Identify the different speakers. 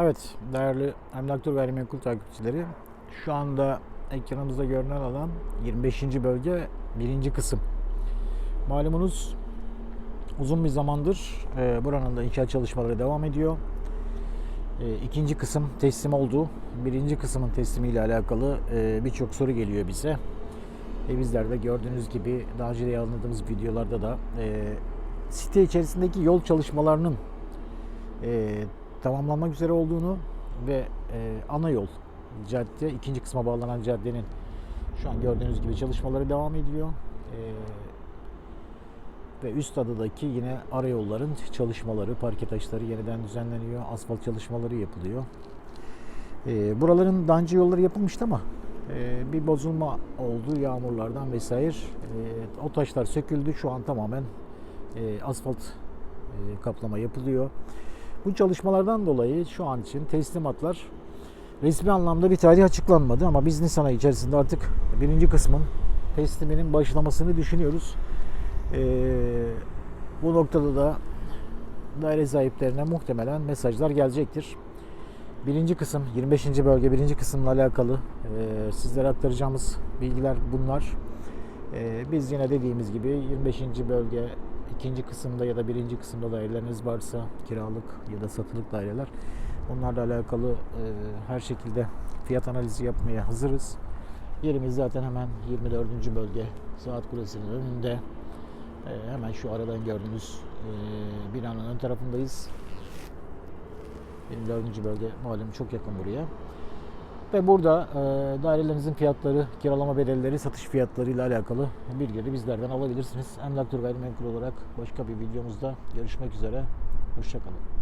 Speaker 1: Evet, değerli Emlaktur Gayrimenkul takipçileri. Şu anda ekranımızda görünen alan 25. bölge 1. kısım. Malumunuz uzun bir zamandır e, buranın da inşaat çalışmaları devam ediyor. E, ikinci kısım teslim oldu. Birinci kısmın teslimiyle alakalı e, birçok soru geliyor bize. E, bizler de gördüğünüz gibi daha önce de yayınladığımız videolarda da e, site içerisindeki yol çalışmalarının e, tamamlanmak üzere olduğunu ve e, ana yol cadde ikinci kısma bağlanan caddenin şu an gördüğünüz gibi çalışmaları devam ediyor. E, ve üst adadaki yine ara yolların çalışmaları, parke taşları yeniden düzenleniyor, asfalt çalışmaları yapılıyor. E, buraların daha yolları yapılmıştı ama e, bir bozulma oldu yağmurlardan vesaire. E, o taşlar söküldü. Şu an tamamen e, asfalt e, kaplama yapılıyor. Bu çalışmalardan dolayı şu an için teslimatlar resmi anlamda bir tarih açıklanmadı ama biz Nisan ayı içerisinde artık birinci kısmın tesliminin başlamasını düşünüyoruz. Ee, bu noktada da daire sahiplerine muhtemelen mesajlar gelecektir. Birinci kısım, 25. bölge birinci kısımla alakalı e, sizlere aktaracağımız bilgiler bunlar. E, biz yine dediğimiz gibi 25. bölge ikinci kısımda ya da birinci kısımda daireleriniz varsa kiralık ya da satılık daireler onlarla alakalı e, her şekilde fiyat analizi yapmaya hazırız. Yerimiz zaten hemen 24. bölge Saat Kulesi'nin önünde. E, hemen şu aradan gördüğünüz e, binanın ön tarafındayız. 24. bölge malum çok yakın buraya. Ve burada e, dairelerinizin fiyatları, kiralama bedelleri, satış fiyatları ile alakalı bilgileri bizlerden alabilirsiniz. Emlak Tur Gayrimenkul olarak başka bir videomuzda görüşmek üzere. Hoşçakalın.